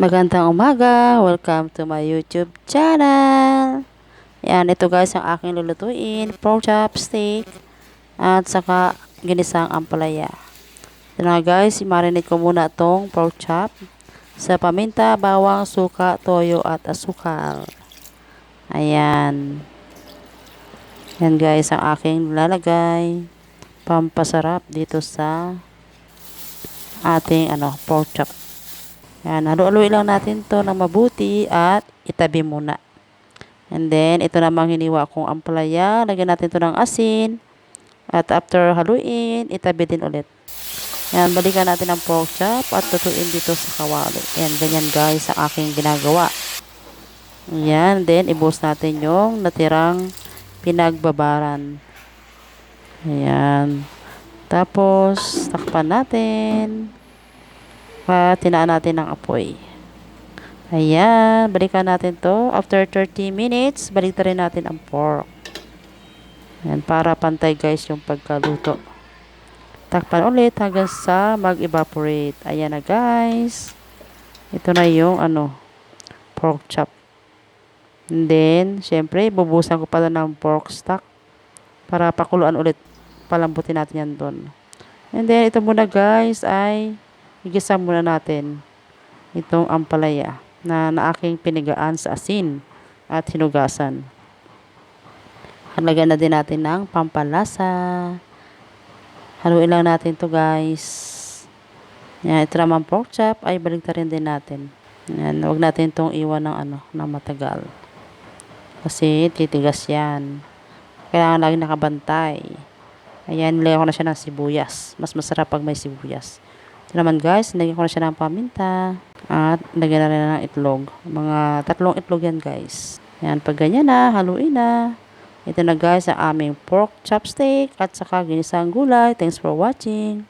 Magandang umaga! Welcome to my YouTube channel! Yan, ito guys ang aking lulutuin. Pork chop steak at saka ginisang ampalaya. Ito na guys, i-marinate ko muna itong pork chop sa paminta, bawang, suka, toyo at asukal. Ayan. Yan guys ang aking lalagay. Pampasarap dito sa ating ano, pork chop. Yan, halu-haluin lang natin to ng mabuti at itabi muna. And then, ito namang hiniwa kong ampalaya. Lagyan natin to ng asin. At after haluin, itabi din ulit. Yan, balikan natin ang pork chop at tutuin dito sa kawali. Yan, ganyan guys ang aking ginagawa. Yan, then ibus natin yung natirang pinagbabaran. Ayan. Tapos, takpan natin. At tinaan natin ng apoy. Ayan, balikan natin to. After 30 minutes, balik rin natin ang pork. Ayan, para pantay guys yung pagkaluto. Takpan ulit hanggang sa mag-evaporate. Ayan na guys. Ito na yung ano, pork chop. And then, syempre, bubusan ko pala ng pork stock para pakuluan ulit. Palambutin natin yan doon. And then, ito muna guys ay igisa muna natin itong ampalaya na, na aking pinigaan sa asin at hinugasan. Halagyan na din natin ng pampalasa. Haluin lang natin to guys. Yan, ito naman pork chop ay baligtarin din natin. Yan, huwag natin itong iwan ng ano, ng matagal. Kasi titigas yan. Kailangan lagi nakabantay. Ayan, nilagyan ko na siya ng sibuyas. Mas masarap pag may sibuyas. Ito naman guys, nilagyan ko na siya ng paminta. At lagyan na rin ng itlog. Mga tatlong itlog yan guys. Yan, pag ganyan na, haluin na. Ito na guys ang aming pork chopstick at saka ginisang gulay. Thanks for watching.